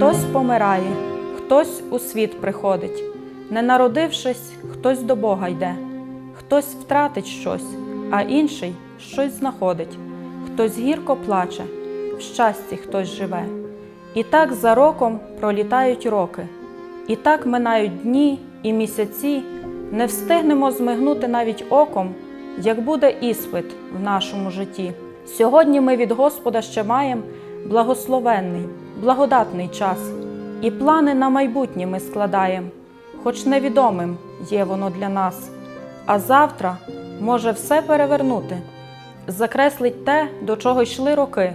Хтось помирає, хтось у світ приходить, не народившись, хтось до Бога йде, хтось втратить щось, а інший щось знаходить, хтось гірко плаче, в щасті хтось живе. І так за роком пролітають роки, і так минають дні і місяці, не встигнемо змигнути навіть оком, як буде іспит в нашому житті. Сьогодні ми від Господа ще маємо благословенний, благодатний час, і плани на майбутнє ми складаємо, хоч невідомим є воно для нас. А завтра може все перевернути, закреслить те, до чого йшли роки,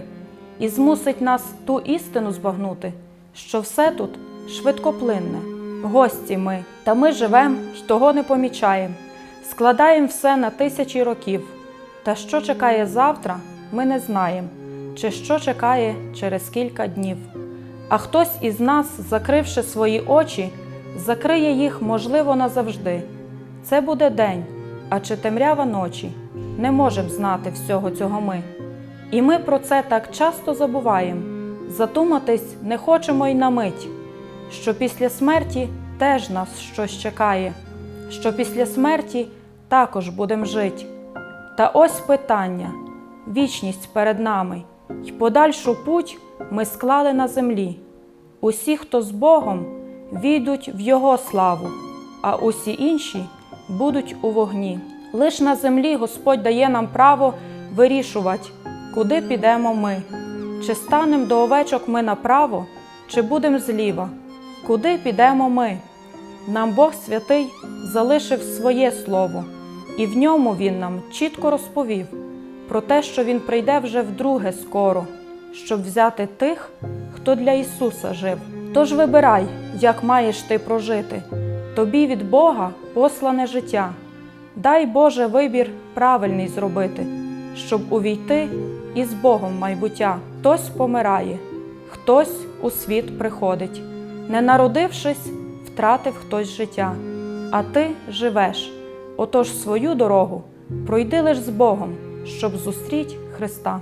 і змусить нас ту істину збагнути, що все тут швидкоплинне, гості ми, та ми живем того не помічаєм, складаємо все на тисячі років. Та що чекає завтра, ми не знаємо, чи що чекає через кілька днів. А хтось із нас, закривши свої очі, закриє їх, можливо, назавжди. Це буде день, а чи темрява ночі, не можемо знати всього цього ми. І ми про це так часто забуваємо, задуматись не хочемо й на мить, що після смерті теж нас щось чекає, що після смерті також будемо жити. Та ось питання, вічність перед нами, й подальшу путь ми склали на землі. Усі, хто з Богом, війдуть в Його славу, а усі інші будуть у вогні. Лиш на землі Господь дає нам право вирішувати, куди підемо ми, чи станемо до овечок ми направо, чи будемо зліва, куди підемо ми. Нам Бог святий залишив своє слово, і в ньому Він нам чітко розповів про те, що Він прийде вже вдруге скоро, щоб взяти тих, хто для Ісуса жив. Тож вибирай, як маєш ти прожити, тобі від Бога послане життя. Дай Боже вибір правильний зробити, щоб увійти із Богом майбуття. Хтось помирає, хтось у світ приходить. Не народившись, втратив хтось життя, а ти живеш. Отож свою дорогу пройди лиш з Богом, щоб зустріть Христа.